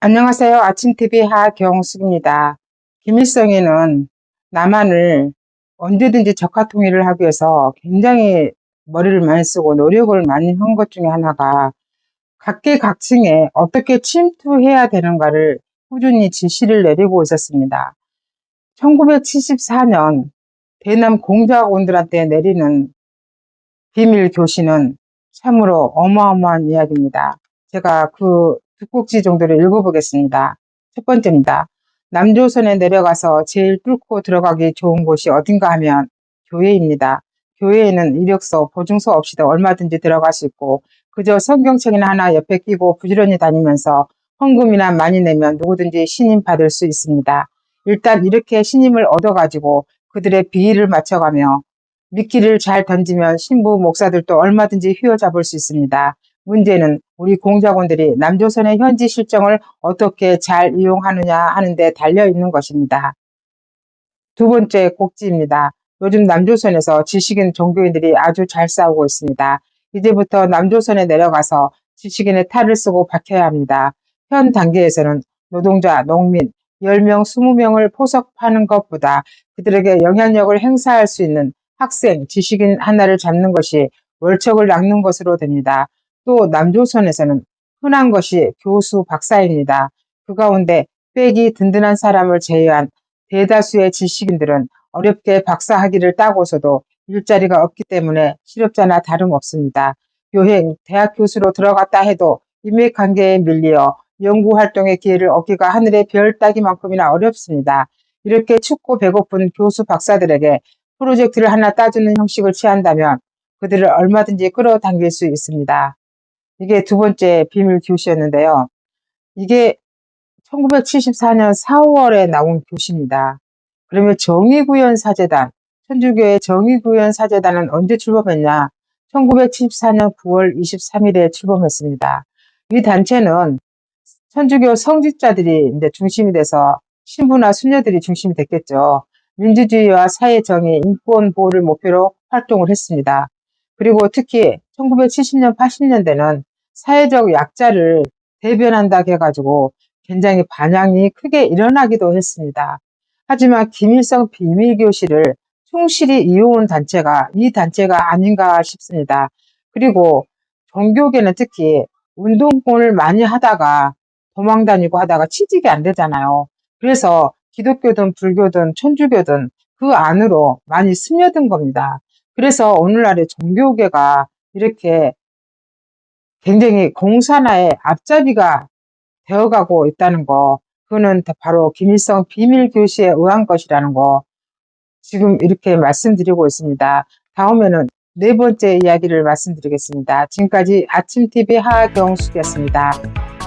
안녕하세요. 아침TV 하경숙입니다. 김일성이는 남한을 언제든지 적화 통일을 하기 위해서 굉장히 머리를 많이 쓰고 노력을 많이 한 것 중에 하나가 각계각층에 어떻게 침투해야 되는가를 꾸준히 지시를 내리고 있었습니다. 1974년 대남 공작원들한테 내리는 비밀 교시는 참으로 어마어마한 이야기입니다. 제가 그 두 꼭지 정도를 읽어보겠습니다. 첫 번째입니다. 남조선에 내려가서 제일 뚫고 들어가기 좋은 곳이 어딘가 하면 교회입니다. 교회에는 이력서, 보증서 없이도 얼마든지 들어갈 수 있고 그저 성경책이나 하나 옆에 끼고 부지런히 다니면서 헌금이나 많이 내면 누구든지 신임 받을 수 있습니다. 일단 이렇게 신임을 얻어가지고 그들의 비위를 맞춰가며 미끼를 잘 던지면 신부 목사들도 얼마든지 휘어잡을 수 있습니다. 문제는 우리 공작원들이 남조선의 현지 실정을 어떻게 잘 이용하느냐 하는데 달려 있는 것입니다. 두 번째 꼭지입니다. 요즘 남조선에서 지식인 종교인들이 아주 잘 싸우고 있습니다. 이제부터 남조선에 내려가서 지식인의 탈을 쓰고 박혀야 합니다. 현 단계에서는 노동자, 농민, 10명, 20명을 포섭하는 것보다 그들에게 영향력을 행사할 수 있는 학생, 지식인 하나를 잡는 것이 월척을 낚는 것으로 됩니다. 또 남조선에서는 흔한 것이 교수 박사입니다. 그 가운데 빽이 든든한 사람을 제외한 대다수의 지식인들은 어렵게 박사 학위를 따고서도 일자리가 없기 때문에 실업자나 다름없습니다. 교행, 대학 교수로 들어갔다 해도 인맥관계에 밀리어 연구활동의 기회를 얻기가 하늘의 별 따기만큼이나 어렵습니다. 이렇게 춥고 배고픈 교수 박사들에게 프로젝트를 하나 따주는 형식을 취한다면 그들을 얼마든지 끌어당길 수 있습니다. 이게 두 번째 비밀 교시였는데요. 이게 1974년 4월에 나온 교시입니다. 그러면 정의구현 사재단, 천주교의 정의구현 사재단은 언제 출범했냐? 1974년 9월 23일에 출범했습니다. 이 단체는 천주교 성직자들이 이제 중심이 돼서 신부나 수녀들이 중심이 됐겠죠. 민주주의와 사회정의, 인권 보호를 목표로 활동을 했습니다. 그리고 특히 1970년, 80년대는 사회적 약자를 대변한다 해가지고 굉장히 반향이 크게 일어나기도 했습니다. 하지만 김일성 비밀교실을 충실히 이용한 단체가 이 단체가 아닌가 싶습니다. 그리고 종교계는 특히 운동권을 많이 하다가 도망 다니고 하다가 취직이 안 되잖아요. 그래서 기독교든 불교든 천주교든 그 안으로 많이 스며든 겁니다. 그래서 오늘날의 종교계가 이렇게 굉장히 공산화의 앞잡이가 되어가고 있다는 거, 그거는 바로 김일성 비밀 교시에 의한 것이라는 거, 지금 이렇게 말씀드리고 있습니다. 다음에는 네 번째 이야기를 말씀드리겠습니다. 지금까지 아침TV 하경숙이었습니다.